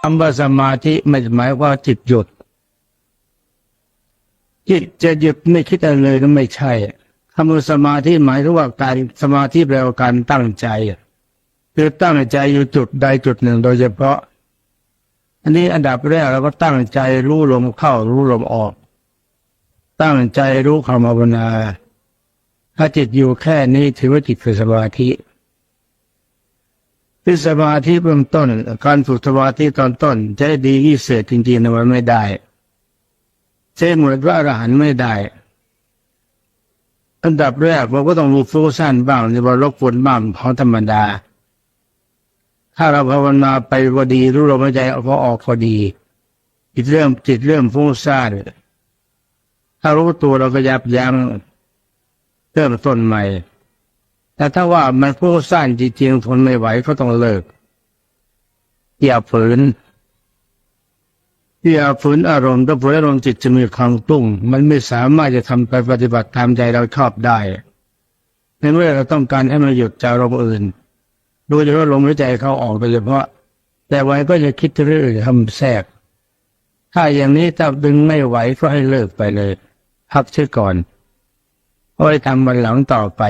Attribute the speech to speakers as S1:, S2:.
S1: คำว่าสมาธิไม่หมายว่าจิตหยุด จิตจะหยุดไม่คิดอะไรเลยก็ไม่ใช่คำว่าสมาธิหมายถึงว่าการสมาธิแปลว่าการตั้งใจคือตั้งใจอยู่จุดใดจุดหนึ่งโดยเฉพาะ อันนี้อันดับแรกเราก็ตั้งใจรู้ลมเข้ารู้ลมออก ตั้งใจรู้คำภาวนาถ้าจิตอยู่แค่นี้ถือว่าจิตเป็นสมาธิ ที่สมาธิเบื้องต้น การฝึกสมาธิตอนต้นจะได้ดีที่สุดจริงๆนะมันไม่ได้เช่นเหมือนพระอรหันต์ไม่ได้อันดับแรกเราก็ต้องรู้ฟุ้งซ่านบ้างจะว่ารบกวนบ้างของธรรมดา ถ้าเราภาวนาไปพอดีรู้ลมหายใจเอาพอออกพอดีจิตเริ่มจิตเริ่มฟุ้งซ่านถ้ารู้ตัวเราก็ยับยั้งเริ่มต้นใหม่ แต่ถ้าว่ามันฟุ้งซ่านจริงๆทนไม่ไหวก็ต้องเลิก อย่าฝืนอย่าฝืนอารมณ์ถ้าฝืนอารมณ์จิตจะมีความตุ้งมันไม่สามารถจะทำไปปฏิบัติตามใจเราชอบได้ในเมื่อเราต้องการให้มันหยุดจากอารมณ์อื่นโดยเฉพาะลมหายใจเขาออกโดยเฉพาะ แต่ไว้ก็จะคิดเรื่อยๆทำแทรก ถ้าอย่างนี้ถ้าดึงไม่ไหวก็ให้เลิกไปเลย พักเสียก่อนเอาไว้ทำวันหลังต่อไป